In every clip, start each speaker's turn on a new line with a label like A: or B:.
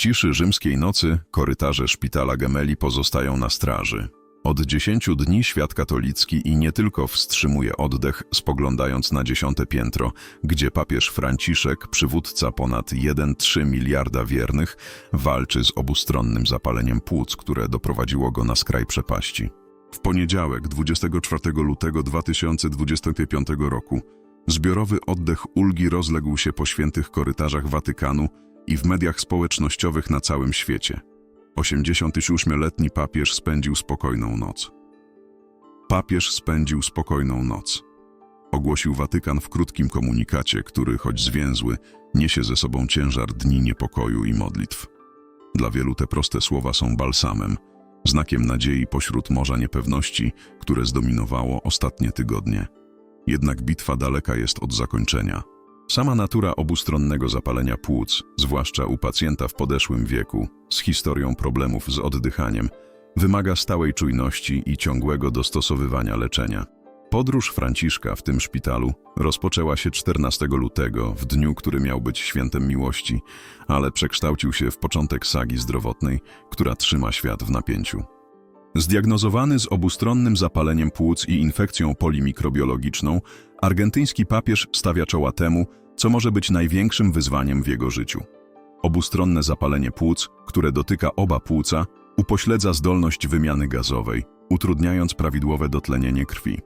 A: ciszy rzymskiej nocy korytarze szpitala Gemelli pozostają na straży. Od dziesięciu dni świat katolicki i nie tylko wstrzymuje oddech, spoglądając na dziesiąte piętro, gdzie papież Franciszek, przywódca ponad 1,3 miliarda wiernych, walczy z obustronnym zapaleniem płuc, które doprowadziło go na skraj przepaści. W poniedziałek, 24 lutego 2025 roku, zbiorowy oddech ulgi rozległ się po świętych korytarzach Watykanu i w mediach społecznościowych na całym świecie. 88-letni papież spędził spokojną noc. Papież spędził spokojną noc. Ogłosił Watykan w krótkim komunikacie, który, choć zwięzły, niesie ze sobą ciężar dni niepokoju i modlitw. Dla wielu te proste słowa są balsamem, znakiem nadziei pośród morza niepewności, które zdominowało ostatnie tygodnie. Jednak bitwa daleka jest od zakończenia. Sama natura obustronnego zapalenia płuc, zwłaszcza u pacjenta w podeszłym wieku, z historią problemów z oddychaniem, wymaga stałej czujności i ciągłego dostosowywania leczenia. Podróż Franciszka w tym szpitalu rozpoczęła się 14 lutego, w dniu, który miał być świętem miłości, ale przekształcił się w początek sagi zdrowotnej, która trzyma świat w napięciu. Zdiagnozowany z obustronnym zapaleniem płuc i infekcją polimikrobiologiczną, argentyński papież stawia czoła temu, co może być największym wyzwaniem w jego życiu. Obustronne zapalenie płuc, które dotyka oba płuca, upośledza zdolność wymiany gazowej, utrudniając prawidłowe dotlenienie krwi.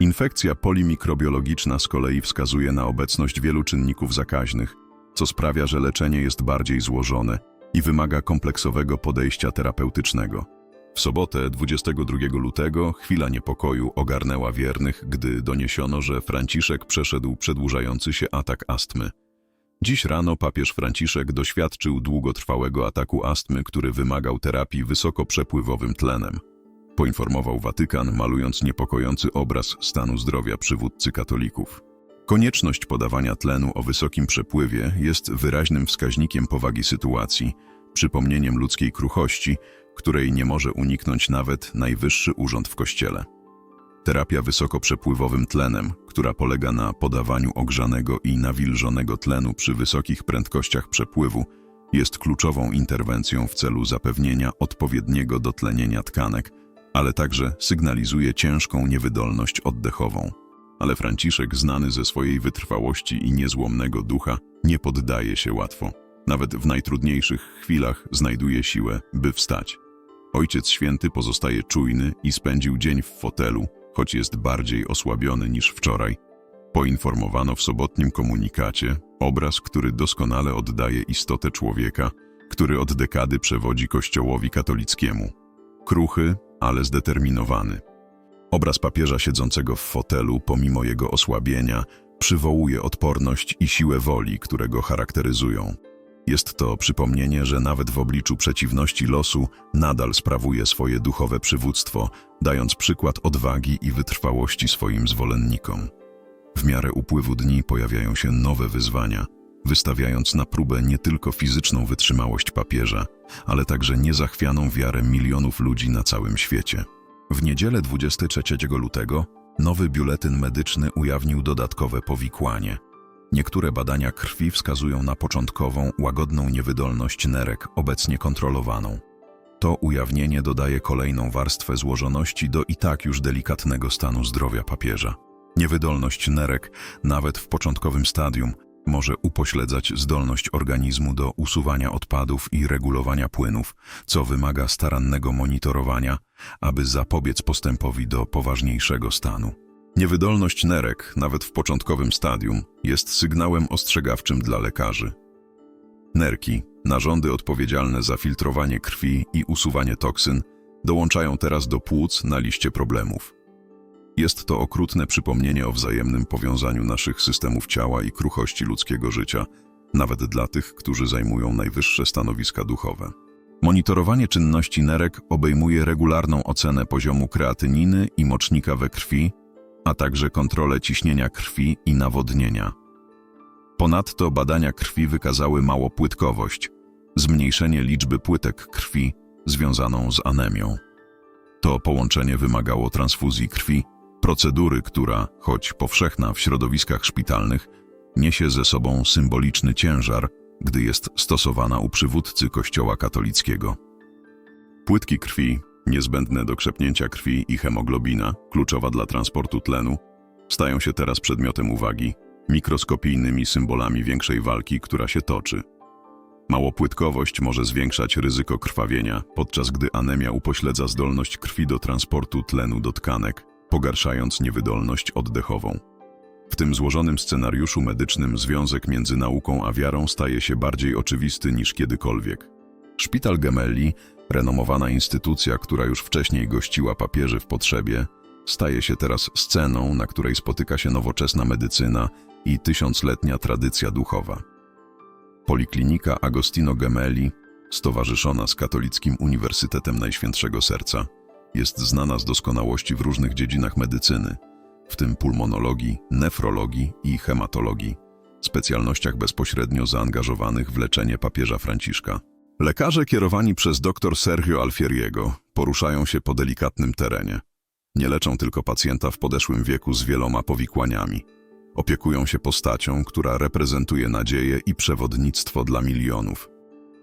A: Infekcja polimikrobiologiczna z kolei wskazuje na obecność wielu czynników zakaźnych, co sprawia, że leczenie jest bardziej złożone i wymaga kompleksowego podejścia terapeutycznego. W sobotę 22 lutego chwila niepokoju ogarnęła wiernych, gdy doniesiono, że Franciszek przeszedł przedłużający się atak astmy. Dziś rano papież Franciszek doświadczył długotrwałego ataku astmy, który wymagał terapii wysokoprzepływowym tlenem. Poinformował Watykan, malując niepokojący obraz stanu zdrowia przywódcy katolików. Konieczność podawania tlenu o wysokim przepływie jest wyraźnym wskaźnikiem powagi sytuacji, przypomnieniem ludzkiej kruchości, której nie może uniknąć nawet najwyższy urząd w kościele. Terapia wysokoprzepływowym tlenem, która polega na podawaniu ogrzanego i nawilżonego tlenu przy wysokich prędkościach przepływu, jest kluczową interwencją w celu zapewnienia odpowiedniego dotlenienia tkanek, ale także sygnalizuje ciężką niewydolność oddechową. Ale Franciszek, znany ze swojej wytrwałości i niezłomnego ducha, nie poddaje się łatwo. Nawet w najtrudniejszych chwilach znajduje siłę, by wstać. Ojciec Święty pozostaje czujny i spędził dzień w fotelu, choć jest bardziej osłabiony niż wczoraj. Poinformowano w sobotnim komunikacie obraz, który doskonale oddaje istotę człowieka, który od dekady przewodzi Kościołowi katolickiemu. Kruchy, ale zdeterminowany. Obraz papieża siedzącego w fotelu, pomimo jego osłabienia, przywołuje odporność i siłę woli, które go charakteryzują. Jest to przypomnienie, że nawet w obliczu przeciwności losu nadal sprawuje swoje duchowe przywództwo, dając przykład odwagi i wytrwałości swoim zwolennikom. W miarę upływu dni pojawiają się nowe wyzwania, wystawiając na próbę nie tylko fizyczną wytrzymałość papieża, ale także niezachwianą wiarę milionów ludzi na całym świecie. W niedzielę 23 lutego nowy biuletyn medyczny ujawnił dodatkowe powikłanie – Niektóre badania krwi wskazują na początkową, łagodną niewydolność nerek, obecnie kontrolowaną. To ujawnienie dodaje kolejną warstwę złożoności do i tak już delikatnego stanu zdrowia papieża. Niewydolność nerek, nawet w początkowym stadium, może upośledzać zdolność organizmu do usuwania odpadów i regulowania płynów, co wymaga starannego monitorowania, aby zapobiec postępowi do poważniejszego stanu. Niewydolność nerek, nawet w początkowym stadium, jest sygnałem ostrzegawczym dla lekarzy. Nerki, narządy odpowiedzialne za filtrowanie krwi i usuwanie toksyn, dołączają teraz do płuc na liście problemów. Jest to okrutne przypomnienie o wzajemnym powiązaniu naszych systemów ciała i kruchości ludzkiego życia, nawet dla tych, którzy zajmują najwyższe stanowiska duchowe. Monitorowanie czynności nerek obejmuje regularną ocenę poziomu kreatyniny i mocznika we krwi a także kontrolę ciśnienia krwi i nawodnienia. Ponadto badania krwi wykazały małopłytkowość, zmniejszenie liczby płytek krwi związaną z anemią. To połączenie wymagało transfuzji krwi, procedury, która, choć powszechna w środowiskach szpitalnych, niesie ze sobą symboliczny ciężar, gdy jest stosowana u przywódcy Kościoła katolickiego. Płytki krwi, niezbędne do krzepnięcia krwi i hemoglobina, kluczowa dla transportu tlenu, stają się teraz przedmiotem uwagi, mikroskopijnymi symbolami większej walki, która się toczy. Małopłytkowość może zwiększać ryzyko krwawienia, podczas gdy anemia upośledza zdolność krwi do transportu tlenu do tkanek, pogarszając niewydolność oddechową. W tym złożonym scenariuszu medycznym związek między nauką a wiarą staje się bardziej oczywisty niż kiedykolwiek. Szpital Gemelli, renomowana instytucja, która już wcześniej gościła papieży w potrzebie, staje się teraz sceną, na której spotyka się nowoczesna medycyna i tysiącletnia tradycja duchowa. Poliklinika Agostino Gemelli, stowarzyszona z Katolickim Uniwersytetem Najświętszego Serca, jest znana z doskonałości w różnych dziedzinach medycyny, w tym pulmonologii, nefrologii i hematologii, specjalnościach bezpośrednio zaangażowanych w leczenie papieża Franciszka. Lekarze kierowani przez dr Sergio Alfieriego poruszają się po delikatnym terenie. Nie leczą tylko pacjenta w podeszłym wieku z wieloma powikłaniami. Opiekują się postacią, która reprezentuje nadzieję i przewodnictwo dla milionów.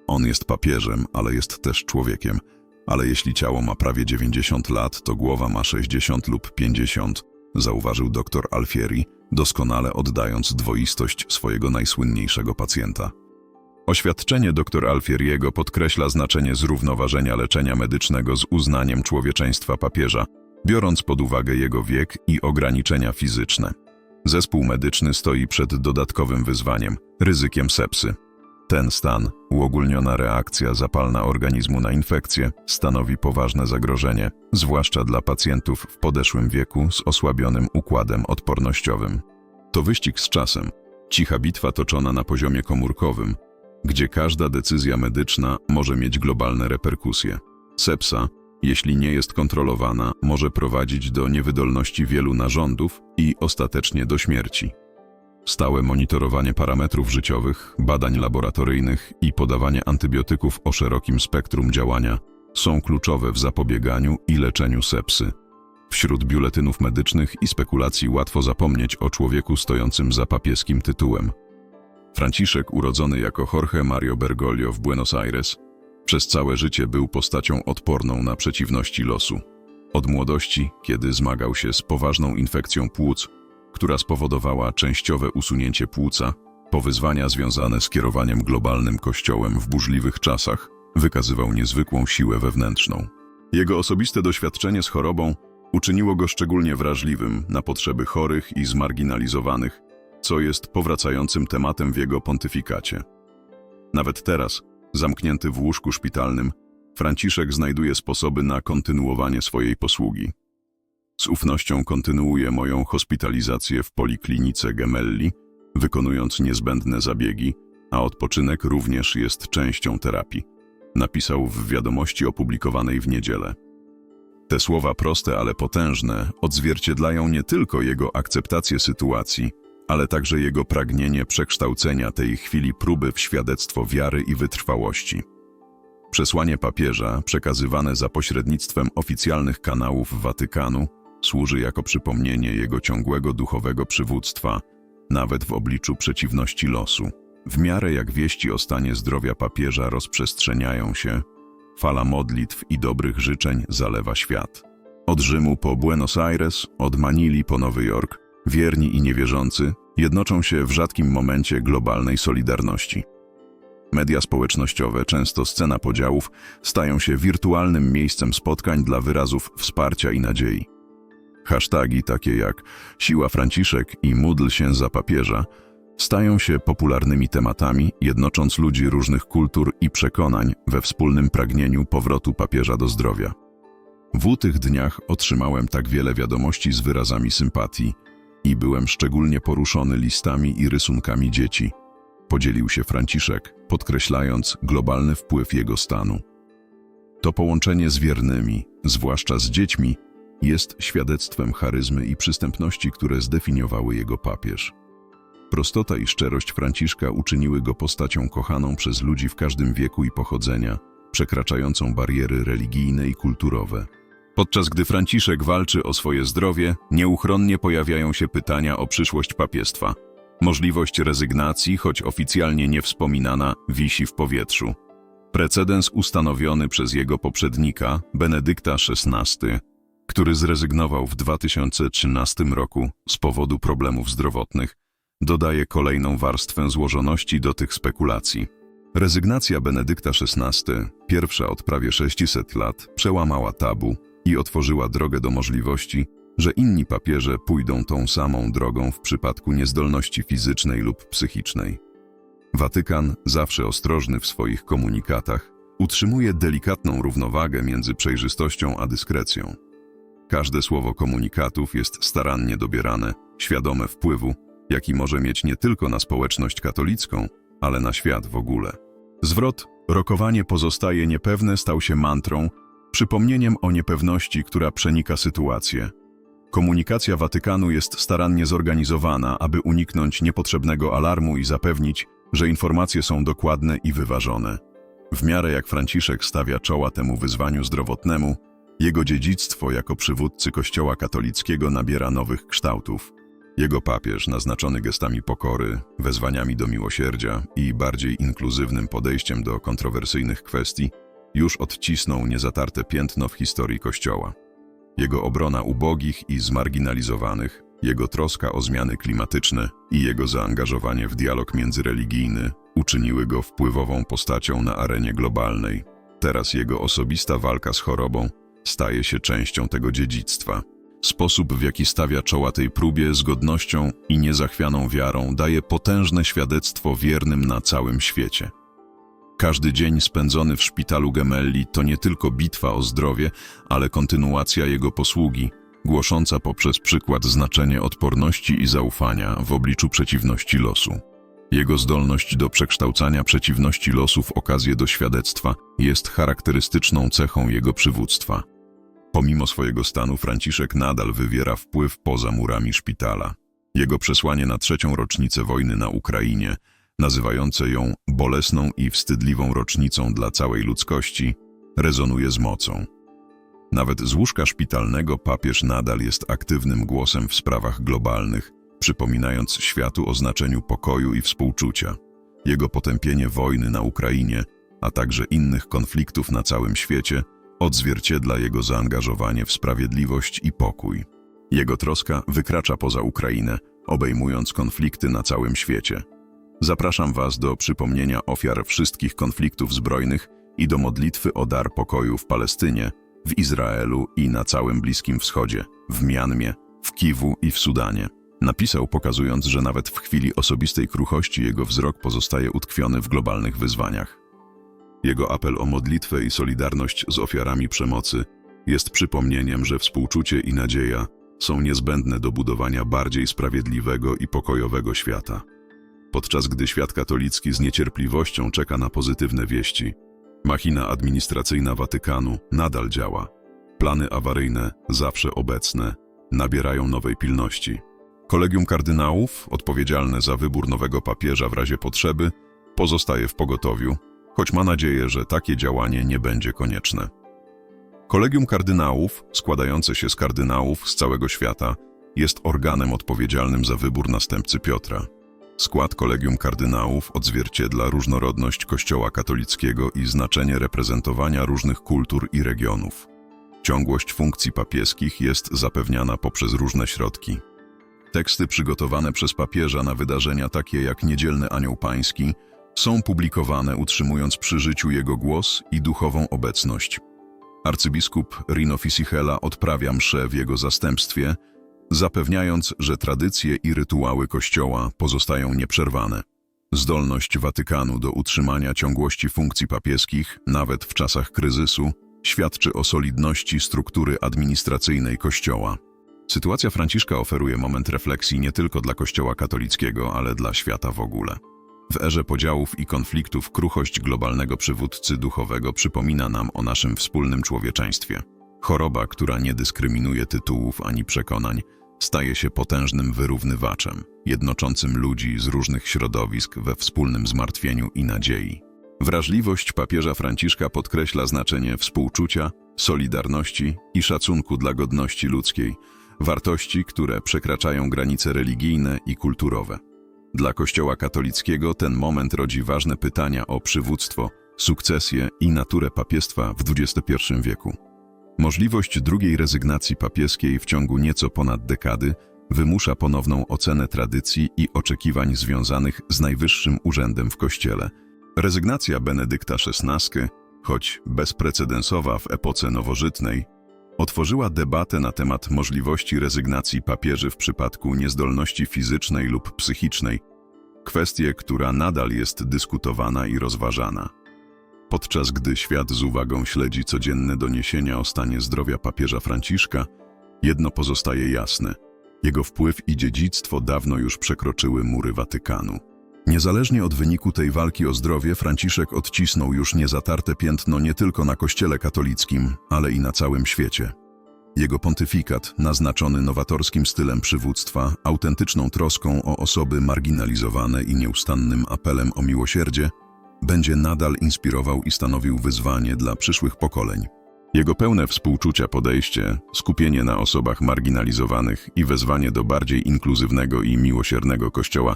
A: On jest papieżem, ale jest też człowiekiem. Ale jeśli ciało ma prawie 90 lat, to głowa ma 60 lub 50, zauważył dr Alfieri, doskonale oddając dwoistość swojego najsłynniejszego pacjenta. Oświadczenie dr Alfieriego podkreśla znaczenie zrównoważenia leczenia medycznego z uznaniem człowieczeństwa papieża, biorąc pod uwagę jego wiek i ograniczenia fizyczne. Zespół medyczny stoi przed dodatkowym wyzwaniem ryzykiem sepsy. Ten stan, uogólniona reakcja zapalna organizmu na infekcję, stanowi poważne zagrożenie, zwłaszcza dla pacjentów w podeszłym wieku z osłabionym układem odpornościowym. To wyścig z czasem, cicha bitwa toczona na poziomie komórkowym, gdzie każda decyzja medyczna może mieć globalne reperkusje. Sepsa, jeśli nie jest kontrolowana, może prowadzić do niewydolności wielu narządów i ostatecznie do śmierci. Stałe monitorowanie parametrów życiowych, badań laboratoryjnych i podawanie antybiotyków o szerokim spektrum działania są kluczowe w zapobieganiu i leczeniu sepsy. Wśród biuletynów medycznych i spekulacji łatwo zapomnieć o człowieku stojącym za papieskim tytułem. Franciszek, urodzony jako Jorge Mario Bergoglio w Buenos Aires, przez całe życie był postacią odporną na przeciwności losu. Od młodości, kiedy zmagał się z poważną infekcją płuc, która spowodowała częściowe usunięcie płuca, po wyzwania związane z kierowaniem globalnym kościołem w burzliwych czasach, wykazywał niezwykłą siłę wewnętrzną. Jego osobiste doświadczenie z chorobą uczyniło go szczególnie wrażliwym na potrzeby chorych i zmarginalizowanych, co jest powracającym tematem w jego pontyfikacie. Nawet teraz, zamknięty w łóżku szpitalnym, Franciszek znajduje sposoby na kontynuowanie swojej posługi. Z ufnością kontynuuję moją hospitalizację w poliklinice Gemelli, wykonując niezbędne zabiegi, a odpoczynek również jest częścią terapii. Napisał w wiadomości opublikowanej w niedzielę. Te słowa proste, ale potężne odzwierciedlają nie tylko jego akceptację sytuacji, ale także jego pragnienie przekształcenia tej chwili próby w świadectwo wiary i wytrwałości. Przesłanie papieża, przekazywane za pośrednictwem oficjalnych kanałów Watykanu, służy jako przypomnienie jego ciągłego duchowego przywództwa, nawet w obliczu przeciwności losu. W miarę jak wieści o stanie zdrowia papieża rozprzestrzeniają się, fala modlitw i dobrych życzeń zalewa świat. Od Rzymu po Buenos Aires, od Manili po Nowy Jork, wierni i niewierzący jednoczą się w rzadkim momencie globalnej solidarności. Media społecznościowe, często scena podziałów, stają się wirtualnym miejscem spotkań dla wyrazów wsparcia i nadziei. Hasztagi takie jak Siła Franciszek i Módl się za papieża stają się popularnymi tematami, jednocząc ludzi różnych kultur i przekonań we wspólnym pragnieniu powrotu papieża do zdrowia. W tych dniach otrzymałem tak wiele wiadomości z wyrazami sympatii i byłem szczególnie poruszony listami i rysunkami dzieci. Podzielił się Franciszek, podkreślając globalny wpływ jego stanu. To połączenie z wiernymi, zwłaszcza z dziećmi, jest świadectwem charyzmy i przystępności, które zdefiniowały jego papież. Prostota i szczerość Franciszka uczyniły go postacią kochaną przez ludzi w każdym wieku i pochodzenia, przekraczającą bariery religijne i kulturowe. Podczas gdy Franciszek walczy o swoje zdrowie, nieuchronnie pojawiają się pytania o przyszłość papiestwa. Możliwość rezygnacji, choć oficjalnie nie wspominana, wisi w powietrzu. Precedens ustanowiony przez jego poprzednika, Benedykta XVI, który zrezygnował w 2013 roku z powodu problemów zdrowotnych, dodaje kolejną warstwę złożoności do tych spekulacji. Rezygnacja Benedykta XVI, pierwsza od prawie 600 lat, przełamała tabu i otworzyła drogę do możliwości, że inni papieże pójdą tą samą drogą w przypadku niezdolności fizycznej lub psychicznej. Watykan, zawsze ostrożny w swoich komunikatach, utrzymuje delikatną równowagę między przejrzystością a dyskrecją. Każde słowo komunikatów jest starannie dobierane, świadome wpływu, jaki może mieć nie tylko na społeczność katolicką, ale na świat w ogóle. Zwrot rokowanie pozostaje niepewne stał się mantrą, przypomnieniem o niepewności, która przenika sytuację. Komunikacja Watykanu jest starannie zorganizowana, aby uniknąć niepotrzebnego alarmu i zapewnić, że informacje są dokładne i wyważone. W miarę jak Franciszek stawia czoła temu wyzwaniu zdrowotnemu, jego dziedzictwo jako przywódcy Kościoła katolickiego nabiera nowych kształtów. Jego papież, naznaczony gestami pokory, wezwaniami do miłosierdzia i bardziej inkluzywnym podejściem do kontrowersyjnych kwestii, już odcisnął niezatarte piętno w historii Kościoła. Jego obrona ubogich i zmarginalizowanych, jego troska o zmiany klimatyczne i jego zaangażowanie w dialog międzyreligijny uczyniły go wpływową postacią na arenie globalnej. Teraz jego osobista walka z chorobą staje się częścią tego dziedzictwa. Sposób, w jaki stawia czoła tej próbie z godnością i niezachwianą wiarą, daje potężne świadectwo wiernym na całym świecie. Każdy dzień spędzony w szpitalu Gemelli to nie tylko bitwa o zdrowie, ale kontynuacja jego posługi, głosząca poprzez przykład znaczenie odporności i zaufania w obliczu przeciwności losu. Jego zdolność do przekształcania przeciwności losu w okazję do świadectwa jest charakterystyczną cechą jego przywództwa. Pomimo swojego stanu Franciszek nadal wywiera wpływ poza murami szpitala. Jego przesłanie na trzecią rocznicę wojny na Ukrainie, nazywające ją bolesną i wstydliwą rocznicą dla całej ludzkości, rezonuje z mocą. Nawet z łóżka szpitalnego papież nadal jest aktywnym głosem w sprawach globalnych, przypominając światu o znaczeniu pokoju i współczucia. Jego potępienie wojny na Ukrainie, a także innych konfliktów na całym świecie, odzwierciedla jego zaangażowanie w sprawiedliwość i pokój. Jego troska wykracza poza Ukrainę, obejmując konflikty na całym świecie. Zapraszam Was do przypomnienia ofiar wszystkich konfliktów zbrojnych i do modlitwy o dar pokoju w Palestynie, w Izraelu i na całym Bliskim Wschodzie, w Mianmie, w Kiwu i w Sudanie. Napisał, pokazując, że nawet w chwili osobistej kruchości jego wzrok pozostaje utkwiony w globalnych wyzwaniach. Jego apel o modlitwę i solidarność z ofiarami przemocy jest przypomnieniem, że współczucie i nadzieja są niezbędne do budowania bardziej sprawiedliwego i pokojowego świata. Podczas gdy świat katolicki z niecierpliwością czeka na pozytywne wieści, machina administracyjna Watykanu nadal działa. Plany awaryjne, zawsze obecne, nabierają nowej pilności. Kolegium kardynałów, odpowiedzialne za wybór nowego papieża w razie potrzeby, pozostaje w pogotowiu, choć ma nadzieję, że takie działanie nie będzie konieczne. Kolegium kardynałów, składające się z kardynałów z całego świata, jest organem odpowiedzialnym za wybór następcy Piotra. Skład kolegium kardynałów odzwierciedla różnorodność Kościoła katolickiego i znaczenie reprezentowania różnych kultur i regionów. Ciągłość funkcji papieskich jest zapewniana poprzez różne środki. Teksty przygotowane przez papieża na wydarzenia takie jak Niedzielny Anioł Pański są publikowane utrzymując przy życiu jego głos i duchową obecność. Arcybiskup Rino Fisichella odprawia mszę w jego zastępstwie, zapewniając, że tradycje i rytuały Kościoła pozostają nieprzerwane. Zdolność Watykanu do utrzymania ciągłości funkcji papieskich, nawet w czasach kryzysu, świadczy o solidności struktury administracyjnej Kościoła. Sytuacja Franciszka oferuje moment refleksji nie tylko dla Kościoła katolickiego, ale dla świata w ogóle. W erze podziałów i konfliktów kruchość globalnego przywódcy duchowego przypomina nam o naszym wspólnym człowieczeństwie. Choroba, która nie dyskryminuje tytułów ani przekonań, staje się potężnym wyrównywaczem, jednoczącym ludzi z różnych środowisk we wspólnym zmartwieniu i nadziei. Wrażliwość papieża Franciszka podkreśla znaczenie współczucia, solidarności i szacunku dla godności ludzkiej, wartości, które przekraczają granice religijne i kulturowe. Dla Kościoła katolickiego ten moment rodzi ważne pytania o przywództwo, sukcesję i naturę papiestwa w XXI wieku. Możliwość drugiej rezygnacji papieskiej w ciągu nieco ponad dekady wymusza ponowną ocenę tradycji i oczekiwań związanych z najwyższym urzędem w Kościele. Rezygnacja Benedykta XVI, choć bezprecedensowa w epoce nowożytnej, otworzyła debatę na temat możliwości rezygnacji papieży w przypadku niezdolności fizycznej lub psychicznej, kwestię, która nadal jest dyskutowana i rozważana. Podczas gdy świat z uwagą śledzi codzienne doniesienia o stanie zdrowia papieża Franciszka, jedno pozostaje jasne. Jego wpływ i dziedzictwo dawno już przekroczyły mury Watykanu. Niezależnie od wyniku tej walki o zdrowie, Franciszek odcisnął już niezatarte piętno nie tylko na Kościele katolickim, ale i na całym świecie. Jego pontyfikat, naznaczony nowatorskim stylem przywództwa, autentyczną troską o osoby marginalizowane i nieustannym apelem o miłosierdzie, będzie nadal inspirował i stanowił wyzwanie dla przyszłych pokoleń. Jego pełne współczucia podejście, skupienie na osobach marginalizowanych i wezwanie do bardziej inkluzywnego i miłosiernego Kościoła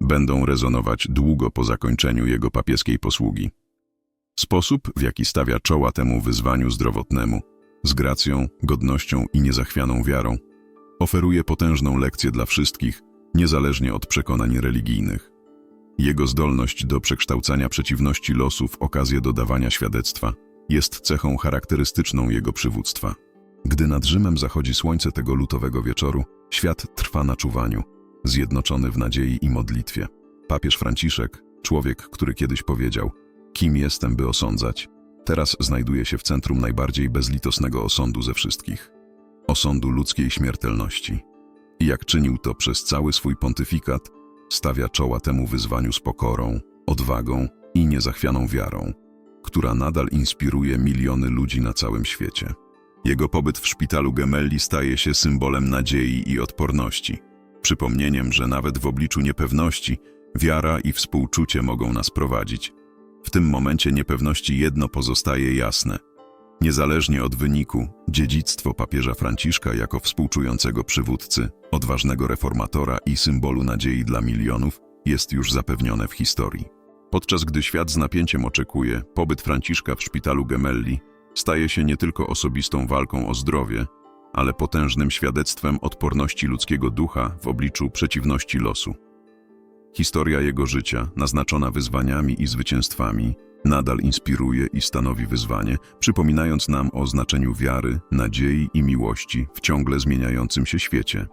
A: będą rezonować długo po zakończeniu jego papieskiej posługi. Sposób, w jaki stawia czoła temu wyzwaniu zdrowotnemu, z gracją, godnością i niezachwianą wiarą, oferuje potężną lekcję dla wszystkich, niezależnie od przekonań religijnych. Jego zdolność do przekształcania przeciwności losu w okazję dodawania świadectwa jest cechą charakterystyczną jego przywództwa. Gdy nad Rzymem zachodzi słońce tego lutowego wieczoru, świat trwa na czuwaniu, zjednoczony w nadziei i modlitwie. Papież Franciszek, człowiek, który kiedyś powiedział: Kim jestem, by osądzać, teraz znajduje się w centrum najbardziej bezlitosnego osądu ze wszystkich osądu ludzkiej śmiertelności. I jak czynił to przez cały swój pontyfikat, stawia czoła temu wyzwaniu z pokorą, odwagą i niezachwianą wiarą, która nadal inspiruje miliony ludzi na całym świecie. Jego pobyt w szpitalu Gemelli staje się symbolem nadziei i odporności, przypomnieniem, że nawet w obliczu niepewności wiara i współczucie mogą nas prowadzić. W tym momencie niepewności jedno pozostaje jasne. Niezależnie od wyniku, dziedzictwo papieża Franciszka jako współczującego przywódcy, odważnego reformatora i symbolu nadziei dla milionów jest już zapewnione w historii. Podczas gdy świat z napięciem oczekuje, pobyt Franciszka w szpitalu Gemelli staje się nie tylko osobistą walką o zdrowie, ale potężnym świadectwem odporności ludzkiego ducha w obliczu przeciwności losu. Historia jego życia, naznaczona wyzwaniami i zwycięstwami, nadal inspiruje i stanowi wyzwanie, przypominając nam o znaczeniu wiary, nadziei i miłości w ciągle zmieniającym się świecie.